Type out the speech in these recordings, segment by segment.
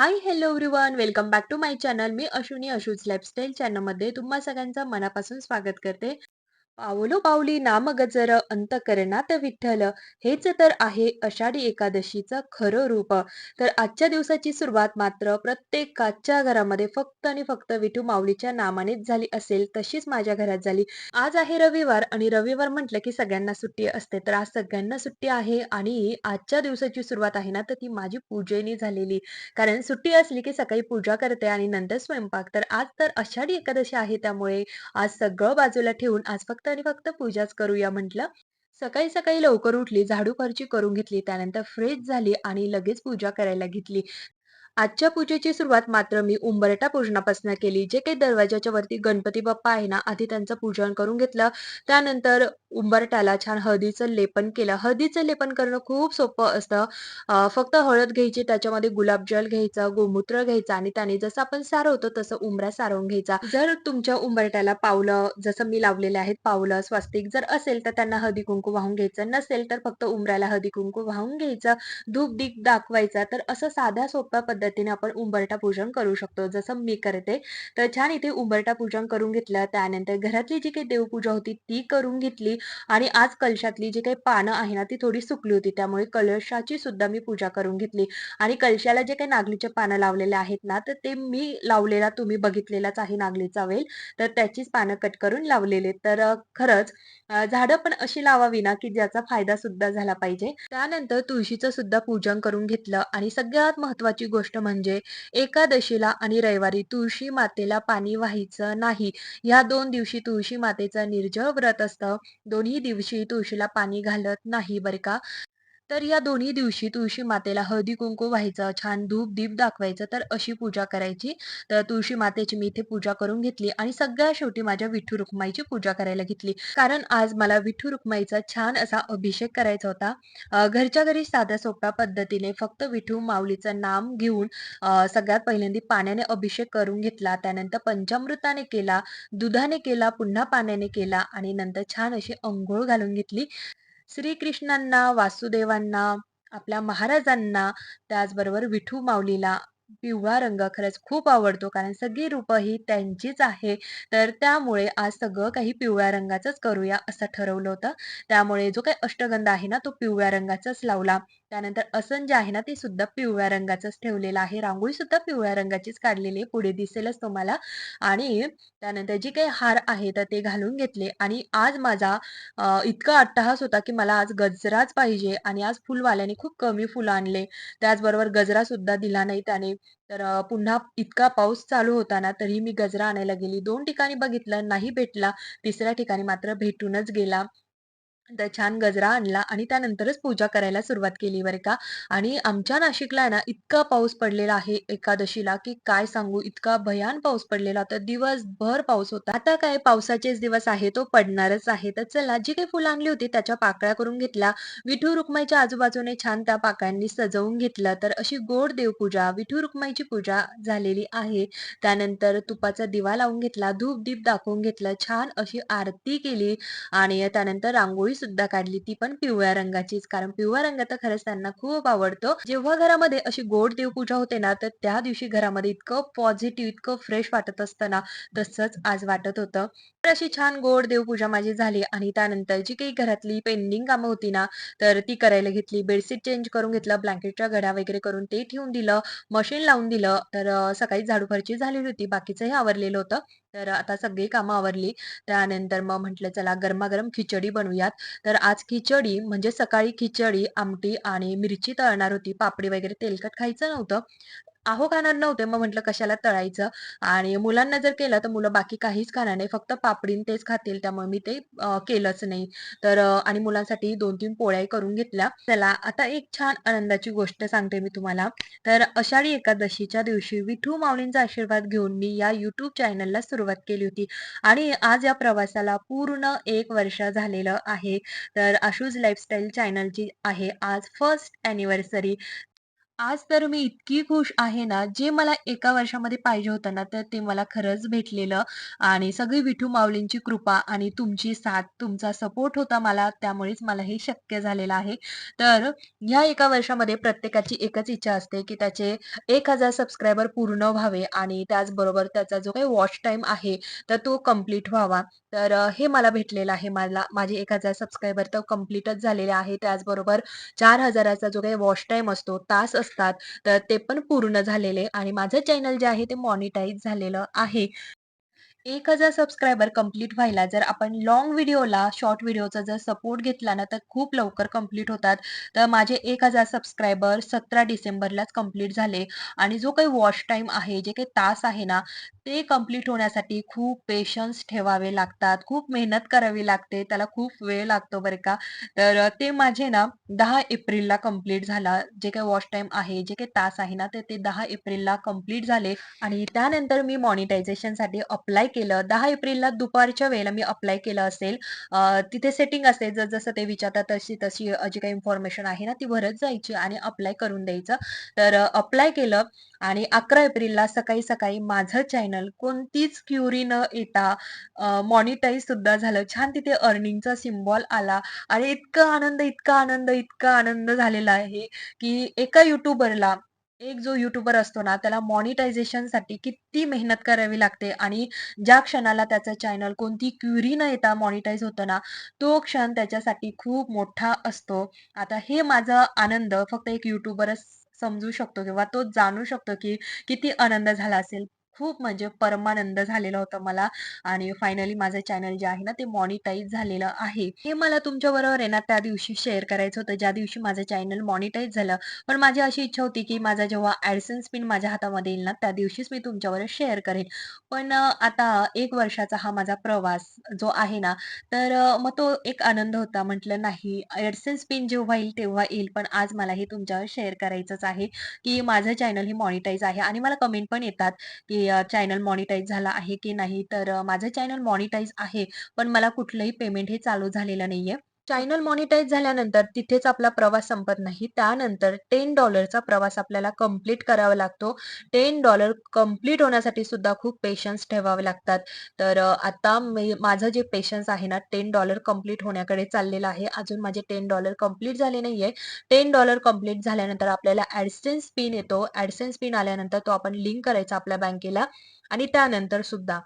Hi hello everyone welcome back to my channel me Ashwini Ashu's lifestyle चॅनलमध्ये तुम्हा सगळ्यांचं मनापासून स्वागत करते. पावलो पावली नामगजर अंतकरणात विठ्ठल. हेच तर आहे आषाढी एकादशीचं खरं रूप. तर आजच्या दिवसाची सुरुवात मात्र प्रत्येकाच्या घरामध्ये फक्त आणि फक्त विठू माऊलीच्या नामानेच झाली असेल तशीच माझ्या घरात झाली. आज आहे रविवार आणि रविवार म्हटलं की सगळ्यांना सुट्टी असते. तर आज सगळ्यांना सुट्टी आहे आणि आजच्या दिवसाची सुरुवात आहे ना तर ती माझी पूजेने झालेली. कारण सुट्टी असली की सकाळी पूजा करते आणि नंतर स्वयंपाक. तर आज तर आषाढी एकादशी आहे त्यामुळे आज सगळं बाजूला ठेवून आज फक्त आणि फक्त पूजाच करूया म्हटलं. सकाळी सकाळी लवकर उठली झाडू फरची करून घेतली त्यानंतर फ्रेश झाली आणि लगेच पूजा करायला घेतली. आजच्या पूजेची सुरुवात मात्र मी उंबरटा पूजनापासून केली जे काही दरवाजाच्या वरती गणपती बाप्पा आहे ना आधी त्यांचं पूजन करून घेतलं. त्यानंतर उंबरट्याला छान हळदीचं लेपन केलं. हळदीचं लेपन करणं खूप सोपं असतं. फक्त हळद घ्यायची त्याच्यामध्ये गुलाबजल घ्यायचं गोमूत्र घ्यायचा आणि त्याने जसं आपण सारवतो तसं उंबरा सारवून घ्यायचा. जर तुमच्या उंबरट्याला पावलं जसं मी लावलेले आहेत पावलं स्वस्तिक जर असेल तर त्यांना हळदी कुंकू वाहून घ्यायचं. नसेल तर फक्त उंबऱ्याला हळदी कुंकू वाहून घ्यायचं. धूप दीप दाखवायचा. तर असं साध्या सोप्या पद्धतीने आपण उंबरटा पूजन करू शकतो. जसं मी करते तर छान इथे उंबरटा पूजन करून घेतलं. त्यानंतर घरातली जी काही देवपूजा होती ती करून घेतली. आणि आज कलशातली जी काही पानं आहे ना ती थोडी सुकली होती. त्यामुळे कलशाची सुद्धा मी पूजा करून घेतली. आणि कलशाला जे काही नागलीचे पानं लावलेले आहेत ना तर ते मी लावलेला तुम्ही बघितलेलाच आहे नागलीचा वेल. तर त्याचीच पानं कट करून लावलेले. तर खरंच झाडं पण अशी लावावी ना की ज्याचा फायदा सुद्धा झाला पाहिजे. त्यानंतर तुळशीचं सुद्धा पूजन करून घेतलं. आणि सगळ्यात महत्वाची गोष्ट म्हणजे एकादशीला आणि रविवारी तुळशी मातेला पाणी व्हायचं नाही. ह्या दोन दिवशी तुळशी मातेचं निर्जळ व्रत असतं. दोन्ही दिवशी तुळशीला पाणी घालत नाही बरं का? तर या दोन्ही दिवशी तुळशी मातेला हळदी कुंकू व्हायचं छान धूप दीप दाखवायचं तर अशी पूजा करायची. तर तुळशी मातेची मी इथे पूजा करून घेतली आणि सगळ्या शेवटी माझ्या विठू रुक्माईची पूजा करायला घेतली. कारण आज मला विठू रुक्माईचा छान असा अभिषेक करायचा होता. घरच्या घरी साध्या सोप्या पद्धतीने फक्त विठू माऊलीचं नाम घेऊन सगळ्यात पहिल्यांदा पाण्याने अभिषेक करून घेतला. त्यानंतर पंचामृताने केला दुधाने केला पुन्हा पाण्याने केला आणि नंतर छान अशी अंघोळ घालून घेतली. श्रीकृष्णांना, वासुदेवांना, आपल्या महाराजांना, त्याचबरोबर विठू माऊलीला पिवळा रंग खरंच खूप आवडतो कारण सगळी रूपं ही त्यांचीच आहे. तर त्यामुळे आज सगळं काही पिवळ्या रंगाचंच करूया असं ठरवलं होतं. त्यामुळे जो काही अष्टगंध आहे ना, तो पिवळ्या रंगाचाच लावला. त्यानंतर आसन जे आहे ना, ते सुद्धा पिवळ्या रंगाचंच ठेवलेलं आहे. रांगोळी सुद्धा पिवळ्या रंगाचीच काढलेली आहे. पुढे दिसेलच तुम्हाला आणि त्यानंतर जे काही हार आहे, तर ते घालून घेतले आणि आज माझा इतका अट्टहास होता, की मला आज गजराच पाहिजे आणि आज फुलवाल्याने खूप कमी फुलं आणले. त्याचबरोबर गजरा सुद्धा दिला नाही त्याने. तर पुन्हा इतका पाऊस चालू होता ना, तरीही मी गजरा आणायला गेली. दोन ठिकाणी बघितलं, नाही भेटला. तिसऱ्या ठिकाणी मात्र भेटूनच गेला. तर छान गजरा आणला आणि त्यानंतरच पूजा करायला सुरुवात केली बरं का. आणि आमच्या नाशिकला ना, इतका पाऊस पडलेला आहे एकादशीला, की काय सांगू इतका भयान पाऊस पडलेला होता. दिवसभर पाऊस होता. आता काय पावसाचेच दिवस आहे, तो पडणारच आहे. तर चला जी काही फुलं आणली होती त्याच्या पाकळ्या करून घेतल्या. विठू रुक्माईच्या आजूबाजूने छान त्या पाकळ्यांनी सजवून घेतलं. तर अशी गोड देवपूजा, विठू रुक्माईची पूजा झालेली आहे. त्यानंतर तुपाचा दिवा लावून घेतला, धूप-दीप दाखवून घेतलं, छान अशी आरती केली आणि त्यानंतर रांगोळी सुद्धा काढली ती पण पिवळ्या रंगाचीच कारण पिवळा रंग तर खरंच त्यांना खूप आवडतो. जेव्हा घरामध्ये अशी गोड देवपूजा होते ना, तर त्या दिवशी घरामध्ये इतकं पॉझिटिव्ह, इतकं फ्रेश वाटत असतं ना, तसंच आज वाटत होतं. तर अशी छान गोड देवपूजा माझी झाली आणि त्यानंतर जी काही घरातली पेंडिंग कामं होती ना, तर ती करायला घेतली. बेडशीट चेंज करून घेतलं, ब्लँकेटच्या घड्या वगैरे करून ते ठेवून दिलं, मशीन लावून दिलं. तर सकाळी झाडूफरची झालेली होती, बाकीचंही आवरलेलं होतं. तर आता सगळी कामं आवरली. त्यानंतर मग म्हटलं चला गरमागरम खिचडी बनवूयात. तर आज खिचडी म्हणजे सकाळी खिचडी, आमटी आणि मिरची तळणार होती. पापडी वगैरे तेलकट खायचं नव्हतं. अहो खाणार नव्हते. मग म्हटलं कशाला तळायचं आणि मुलांना जर केलं तर मुलं बाकी काहीच खाणार नाही. फक्त पापडी आणि तेच खातील. त्यामुळे मी ते केलंच नाही. तर आणि मुलांसाठी 2-3 पोळ्याही करून घेतल्या. चला आता एक छान आनंदाची गोष्ट सांगते मी तुम्हाला. तर आषाढी एकादशीच्या दिवशी विठू माऊलींचा आशीर्वाद घेऊन मी या युट्यूब चॅनलला सुरुवात केली होती आणि आज या प्रवासाला पूर्ण एक वर्ष झालेलं आहे. तर आशूज लाईफस्टाईल चॅनलची आहे आज फर्स्ट अॅनिव्हर्सरी आज तर मी इतकी खुश आहे ना, जे मला एका वर्षामध्ये पाहिजे होतं ना, तर ते मला खरंच भेटलेलं आणि सगळी विठू माऊलींची कृपा आणि तुमची साथ, तुमचा सपोर्ट होता मला, त्यामुळेच मला हे शक्य झालेलं आहे. तर ह्या एका वर्षामध्ये प्रत्येकाची एकच इच्छा असते, की त्याचे एक हजार सबस्क्रायबर पूर्ण व्हावे आणि त्याचबरोबर त्याचा जो काही वॉच टाईम आहे, तर तो कंप्लीट व्हावा. तर हे मला भेटलेलं आहे. मला माझे एक हजार सबस्क्रायबर तर कंप्लीटच झालेले आहे. त्याचबरोबर 4000चा जो काही वॉच टाईम असतो, तास असतात, तर ते पण पूर्ण झालेले आणि माझं चॅनल जे आहे ते मॉनिटाईज झालेलं आहे. एक हजार सबस्क्रायबर कंप्लीट व्हायला जर आपण लॉंग व्हिडिओला, शॉर्ट व्हिडिओचा जर सपोर्ट घेतला ना, तर खूप लवकर कंप्लीट होतात. तर माझे एक हजार सबस्क्रायबर 17 डिसेंबरलाच कंप्लीट झाले आणि जो काही वॉच टाईम आहे, जे काही तास आहे ना, ते कंप्लीट होण्यासाठी खूप पेशन्स ठेवावे लागतात, खूप मेहनत करावी लागते, त्याला खूप वेळ लागतो बरं का. तर ते माझे ना दहा एप्रिलला कंप्लीट झाला. जे काही वॉच टाईम आहे, जे काही तास आहे ना, तर ते दहा एप्रिलला कंप्लीट झाले आणि त्यानंतर मी मॉनिटायझेशनसाठी अप्लाय केलं. दहा एप्रिलला दुपारच्या वेळेला मी अप्लाय केलं असेल. तिथे सेटिंग असते जर जसं ते विचारतात तशी-तशी जी काही इन्फॉर्मेशन आहे ना, ती भरत जायची आणि अप्लाय करून द्यायचं. तर अप्लाय केलं आणि 11 एप्रिलला सकाळी-सकाळी माझं चॅनल कोणतीच क्युरी न येता मॉनिटाईज सुद्धा झालं. छान तिथे अर्निंगचा सिम्बॉल आला आणि इतका आनंद, इतका आनंद, इतका आनंद झालेला आहे, की एका यूट्यूबरला एक जो यूट्यूबर असतो ना, त्याला मॉनिटायझेशनसाठी किती मेहनत करावी लागते आणि ज्या क्षणाला त्याचं चॅनल कोणती क्युरी न येता मॉनिटाईज होतं ना, तो क्षण त्याच्यासाठी खूप मोठा असतो. आता हे माझा आनंद फक्त एक युट्यूबरच समजू शकतो किंवा तो जाणू शकतो, की किती आनंद झाला असेल. खूप म्हणजे परमानंद झालेला होता मला आणि फायनली माझं चॅनल जे आहे ना, ते मॉनिटाईज झालेलं आहे. हे मला तुमच्याबरोबर आहे ना, त्या दिवशी शेअर करायचं होतं, ज्या दिवशी माझं चॅनल मॉनिटाईज झालं. पण माझी अशी इच्छा होती, की माझा जेव्हा AdSense पिन माझ्या हातामध्ये येईल ना, त्या दिवशीच मी तुमच्यावर शेअर करेन. पण आता एक वर्षाचा हा माझा प्रवास जो आहे ना, तर मग तो एक आनंद होता. म्हटलं नाही AdSense पिन जेव्हा येईल तेव्हा येईल. पण आज मला हे तुमच्यावर शेअर करायचंच आहे, की माझं चॅनल हे मॉनिटाईज आहे आणि मला कमेंट पण येतात, की चॅनल मॉनिटाईज झाला आहे की नाही? तर माझं चॅनल मॉनिटाईज आहे, पण मला कुठलंही पेमेंट हे चालू झालेलं नाही आहे चॅनल मॉनिटाईज झाल्यानंतर तिथेच आपला प्रवास संपत नाही. त्यानंतर टेन डॉलरचा प्रवास आपल्याला कंप्लीट करावा लागतो. $10 कंप्लीट होण्यासाठी सुद्धा खूप पेशन्स ठेवावे लागतात. तर आता मी माझं जे पेशन्स आहे ना $10 कंप्लीट होण्याकडे चाललेलं आहे. अजून माझे $10 कंप्लीट झाले नाहीये. $10 कंप्लीट झाल्यानंतर आपल्याला ॲडसेन्स पिन येतो. ॲडसेन्स पिन आल्यानंतर तो आपण लिंक करायचा आपल्या बँकेला आणि त्यानंतर सुद्धा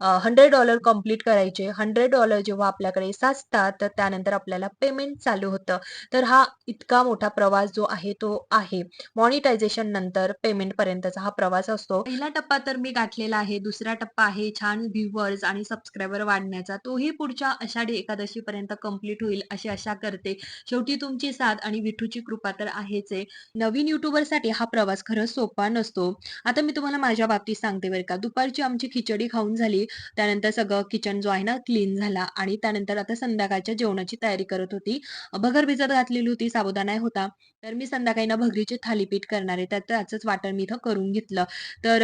अ, $100 कंप्लीट करायचे. $100 जेव्हा आपल्याकडे साचतात, तर त्यानंतर आपल्याला पेमेंट चालू होतं. तर हा इतका मोठा प्रवास जो आहे तो आहे. मॉनिटायझेशन नंतर पेमेंट पर्यंतचा हा प्रवास असतो. पहिला टप्पा तर मी गाठलेला आहे. दुसरा टप्पा आहे छान व्ह्यूवर्स आणि सबस्क्रायबर वाढण्याचा. तोही पुढच्या आषाढी एकादशीपर्यंत कंप्लीट होईल अशी आशा करते. शेवटी तुमची साथ आणि विठूची कृपा तर आहेच आहे. नवीन युट्यूबरसाठी हा प्रवास खरंच सोपा नसतो. आता मी तुम्हाला माझ्या बाबतीत सांगते बरं का. दुपारची आमची खिचडी खाऊन झाली. त्यानंतर सगळं किचन जो आहे ना क्लीन झाला आणि त्यानंतर आता संध्याकाळच्या जेवणाची तयारी करत होती. भगर भिजत घातलेली होती, साबुदाणा होता. तर मी संध्याकाळी ना भगरीचे थालीपीठ करणार आहे. तर त्याचंच वाटण मी इथं करून घेतलं. तर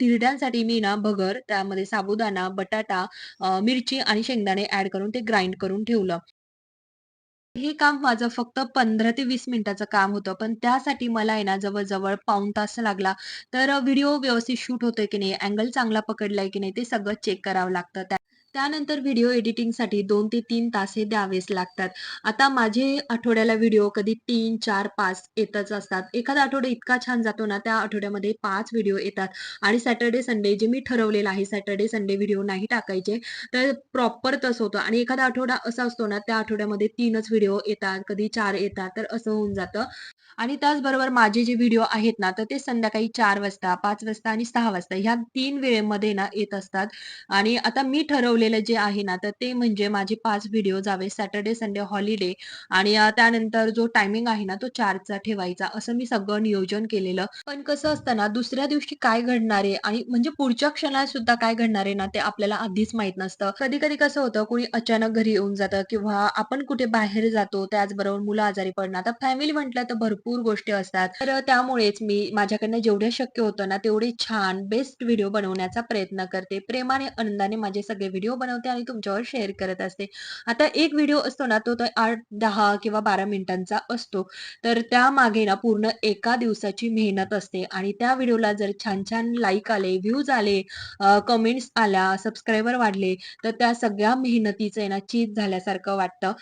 तिरड्यांसाठी मी ना भगर, त्यामध्ये साबुदाणा, बटाटा, मिरची आणि शेंगदाणे ऍड करून ते ग्राइंड करून ठेवलं. हे काम माझं फक्त 15 ते वीस मिनिटाचं काम होतं. पण त्यासाठी मला आहे ना जवळ-जवळ पाऊण तास लागला. तर व्हिडिओ व्यवस्थित शूट होतोय की नाही, अँगल चांगला पकडलाय की नाही, ते सगळं चेक करावं लागतं. त्यानंतर व्हिडिओ एडिटिंगसाठी दोन ते तीन तास हे द्यावेच लागतात. आता माझे आठवड्याला व्हिडिओ कधी 3, 4, 5 येतच असतात. एखादा आठवडा इतका छान जातो ना, त्या आठवड्यामध्ये पाच व्हिडिओ येतात आणि सॅटर्डे, संडे जे मी ठरवलेलं आहे, सॅटर्डे, संडे व्हिडिओ नाही टाकायचे. तर प्रॉपर तसं होतं आणि एखादा आठवडा असा असतो ना, त्या आठवड्यामध्ये तीनच व्हिडिओ येतात, कधी चार येतात, तर असं होऊन जातं. आणि त्याचबरोबर माझे जे व्हिडिओ आहेत ना, तर ते संध्याकाळी चार वाजता, पाच वाजता आणि सहा वाजता ह्या तीन वेळेमध्ये ना येत असतात. आणि आता मी ठरवलेलं जे आहे ना, तर ते म्हणजे माझे पाच व्हिडिओ जावे सॅटर्डे, संडे हॉलिडे आणि त्यानंतर जो टायमिंग आहे ना, तो चारचा ठेवायचा. असं मी सगळं नियोजन केलेलं. पण कसं असतं ना, दुसऱ्या दिवशी काय घडणार आहे आणि म्हणजे पुढच्या क्षणात सुद्धा काय घडणार आहे ना, ते आपल्याला आधीच माहीत नसतं. कधी-कधी कसं होतं, कोणी अचानक घरी येऊन जातं किंवा आपण कुठे बाहेर जातो, त्याचबरोबर मुलं आजारी पडणं. आता फॅमिली म्हटलं तर भरपूर भरपूर गोष्टी असतात. तर त्यामुळेच मी माझ्याकडनं जेवढं शक्य होतं ना, तेवढे छान बेस्ट व्हिडिओ बनवण्याचा प्रयत्न करते. प्रेमाने, आनंदाने माझे सगळे व्हिडिओ बनवते आणि तुमच्यावर शेअर करत असते. आता एक व्हिडिओ असतो ना, तो तर 8, 10 किंवा 12 मिनिटांचा असतो. तर त्यामागे ना पूर्ण एका दिवसाची मेहनत असते आणि त्या व्हिडिओला जर छान-छान लाईक आले, व्ह्यूज आले, कमेंट्स आल्या, सबस्क्रायबर वाढले, तर त्या सगळ्या मेहनतीचं आहे ना चीज झाल्यासारखं वाटतं.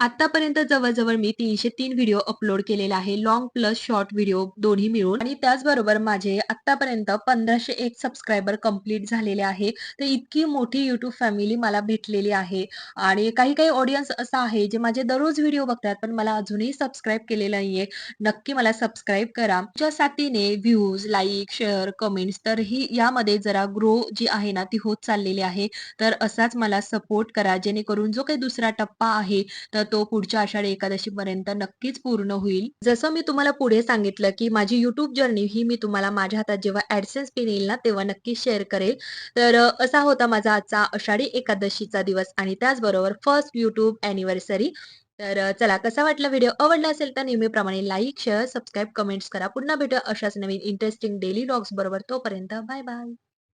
आतापर्यंत जवळजवळ मी तीनशे तीन व्हिडिओ अपलोड केलेला आहे. लॉंग प्लस शॉर्ट व्हिडिओ दोन्ही मिळून आणि त्याचबरोबर माझे आतापर्यंत पंधराशे एक सबस्क्रायबर कंप्लीट झालेले आहे. तर इतकी मोठी युट्यूब फॅमिली मला भेटलेली आहे आणि काही-काही ऑडियन्स असा आहे, जे माझे दररोज व्हिडिओ बघतात, पण मला अजूनही सबस्क्राईब केलेलं नाहीये. नक्की मला सबस्क्राईब करा. तुमच्या साथीने व्ह्यूज, लाईक, शेअर, कमेंट्स तर ही यामध्ये जरा ग्रो जी आहे ना, ती होत चाललेली आहे. तर असाच मला सपोर्ट करा, जेणेकरून जो काही दुसरा टप्पा आहे, तर तो पुढच्या आषाढी एकादशीपर्यंत नक्कीच पूर्ण होईल. जसं मी तुम्हाला पुढे सांगितलं, की माझी युट्यूब जर्नी ही मी तुम्हाला माझ्या हातात जेव्हा ऍडसेन्स पिन येईल ना, तेव्हा नक्कीच शेअर करेल. तर असा होता माझा आजचा आषाढी एकादशीचा दिवस आणि त्याचबरोबर फर्स्ट युट्यूब अॅनिव्हर्सरी. तर चला कसा वाटला व्हिडिओ? आवडला असेल तर नेहमीप्रमाणे लाईक, शेअर, सबस्क्राईब, कमेंट्स करा. पुन्हा भेटू अशाच नवीन इंटरेस्टिंग डेली व्लॉग्स बरोबर. तोपर्यंत बाय बाय.